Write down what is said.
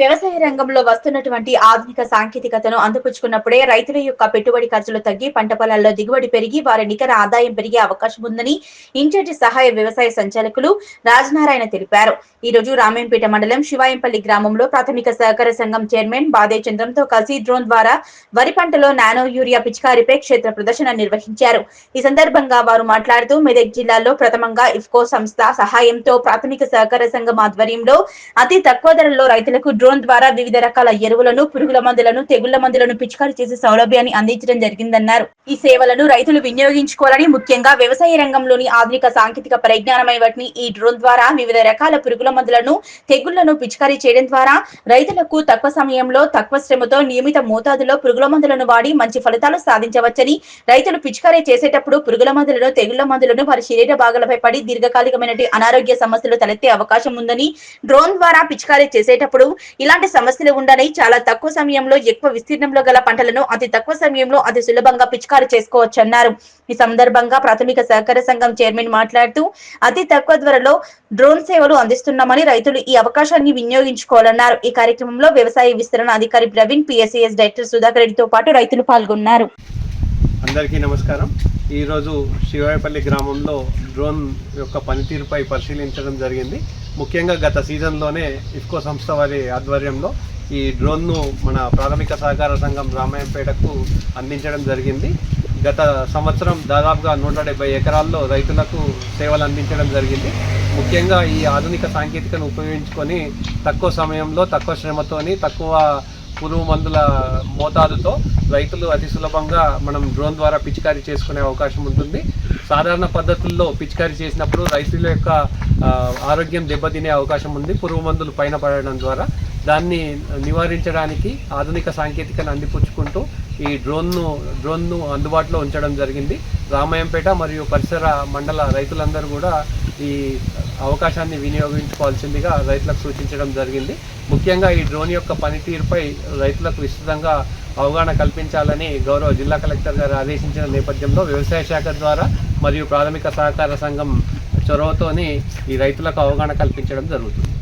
వ్యవసాయ రంగంలో వస్తున్నటువంటి ఆధునిక సాంకేతికతను అందిపుచ్చుకున్నప్పుడే రైతుల యొక్క పెట్టుబడి ఖర్చులు తగ్గి పంట పొలాల్లో దిగుబడి పెరిగి వారి నికర ఆదాయం పెరిగే అవకాశం ఉందని ఇన్ఛార్జి సహాయ వ్యవసాయ సంచాలకులు రాజనారాయణ తెలిపారు. ఈ రోజు రామేంపేట మండలం శివాయంపల్లి గ్రామంలో ప్రాథమిక సహకార సంఘం చైర్మన్ బాదే చంద్రంతో కలిసి డ్రోన్ ద్వారా వరి పంటలో నానో యూరియా పిచికారిపై క్షేత్ర ప్రదర్శన నిర్వహించారు. ఈ సందర్భంగా వారు మాట్లాడుతూ మెదక్ జిల్లాలో ప్రథమంగా ఇఫ్కో సంస్థ సహాయంతో ప్రాథమిక సహకార సంఘం ఆధ్వర్యంలో అతి తక్కువ ధరల్లో రైతులకు డ్రోన్ ద్వారా వివిధ రకాల ఎరువులను పురుగుల మందులను తెగుళ్ళ మందులను పిచికారీ చేసే సౌలభ్యాన్ని అందించడం జరిగిందన్నారు. ఈ సేవలను రైతులు వినియోగించుకోవాలని ముఖ్యంగా వ్యవసాయ రంగంలోని ఆధునిక సాంకేతిక పరిజ్ఞానమై వాటిని ఈ డ్రోన్ ద్వారా వివిధ రకాల పురుగుల మందులను తెగుళ్ళను పిచికారీ చేయడం ద్వారా రైతులకు తక్కువ సమయంలో తక్కువ శ్రమతో నియమిత మోతాదులో పురుగుల మందులను వాడి మంచి ఫలితాలు సాధించవచ్చని రైతులు పిచికారీ చేసేటప్పుడు పురుగుల మందులను తెగుళ్ళ మందులను వారి శరీర భాగాలపై పడి దీర్ఘకాలికమైన అనారోగ్య సమస్యలు తలెత్తే అవకాశం ఉందని డ్రోన్ ద్వారా పిచికారీ చేసేటప్పుడు ఇలాంటి సమస్యలు ఉండని చాలా తక్కువ సమయంలో ఎక్కువ విస్తీర్ణంలో గల పంటలను అతి తక్కువ సమయంలో అతి సులభంగా పిచికారీ చేసుకోవచ్చన్నారు. ఈ సందర్భంగా ప్రాథమిక సహకార సంఘం చైర్మన్ మాట్లాడుతూ అతి తక్కువ ధరలో డ్రోన్ సేవలు అందిస్తున్నామని రైతులు ఈ అవకాశాన్ని వినియోగించుకోవాలన్నారు. ఈ కార్యక్రమంలో వ్యవసాయ విస్తరణ అధికారి ప్రవీణ్ పిఎస్సిఎస్ డైరెక్టర్ సుధాకర్ రెడ్డితో పాటు రైతులు పాల్గొన్నారు. అందరికీ నమస్కారం. ఈరోజు శివాయపల్లి గ్రామంలో డ్రోన్ యొక్క పనితీరుపై పరిశీలించడం జరిగింది. ముఖ్యంగా గత సీజన్లోనే ఇఫ్కో సంస్థ వారి ఆధ్వర్యంలో ఈ డ్రోన్ను మన ప్రాథమిక సహకార సంఘం రామాయంపేటకు అందించడం జరిగింది. గత సంవత్సరం దాదాపుగా నూట డెబ్బై ఎకరాల్లో రైతులకు సేవలు అందించడం జరిగింది. ముఖ్యంగా ఈ ఆధునిక సాంకేతికను ఉపయోగించుకొని తక్కువ సమయంలో తక్కువ శ్రమతోని తక్కువ పురుగు మందుల మోతాదుతో రైతులు అతి సులభంగా మనం డ్రోన్ ద్వారా పిచికారీ చేసుకునే అవకాశం ఉంటుంది. సాధారణ పద్ధతుల్లో పిచికారీ చేసినప్పుడు రైతుల యొక్క ఆరోగ్యం దెబ్బతినే అవకాశం ఉంది. పురుగు మందులు పైన పడడం ద్వారా దాన్ని నివారించడానికి ఆధునిక సాంకేతికను అందిపుచ్చుకుంటూ ఈ డ్రోన్ను డ్రోన్ను అందుబాటులో ఉంచడం జరిగింది. రామాయంపేట మరియు పరిసర మండల రైతులందరూ కూడా ఈ అవకాశాన్ని వినియోగించుకోవాల్సిందిగా రైతులకు సూచించడం జరిగింది. ముఖ్యంగా ఈ డ్రోన్ యొక్క పనితీరుపై రైతులకు విస్తృతంగా అవగాహన కల్పించాలని గౌరవ జిల్లా కలెక్టర్ గారు ఆదేశించిన నేపథ్యంలో వ్యవసాయ శాఖ ద్వారా మరియు ప్రాథమిక సహకార సంఘం చొరవతోని ఈ రైతులకు అవగాహన కల్పించడం జరుగుతుంది.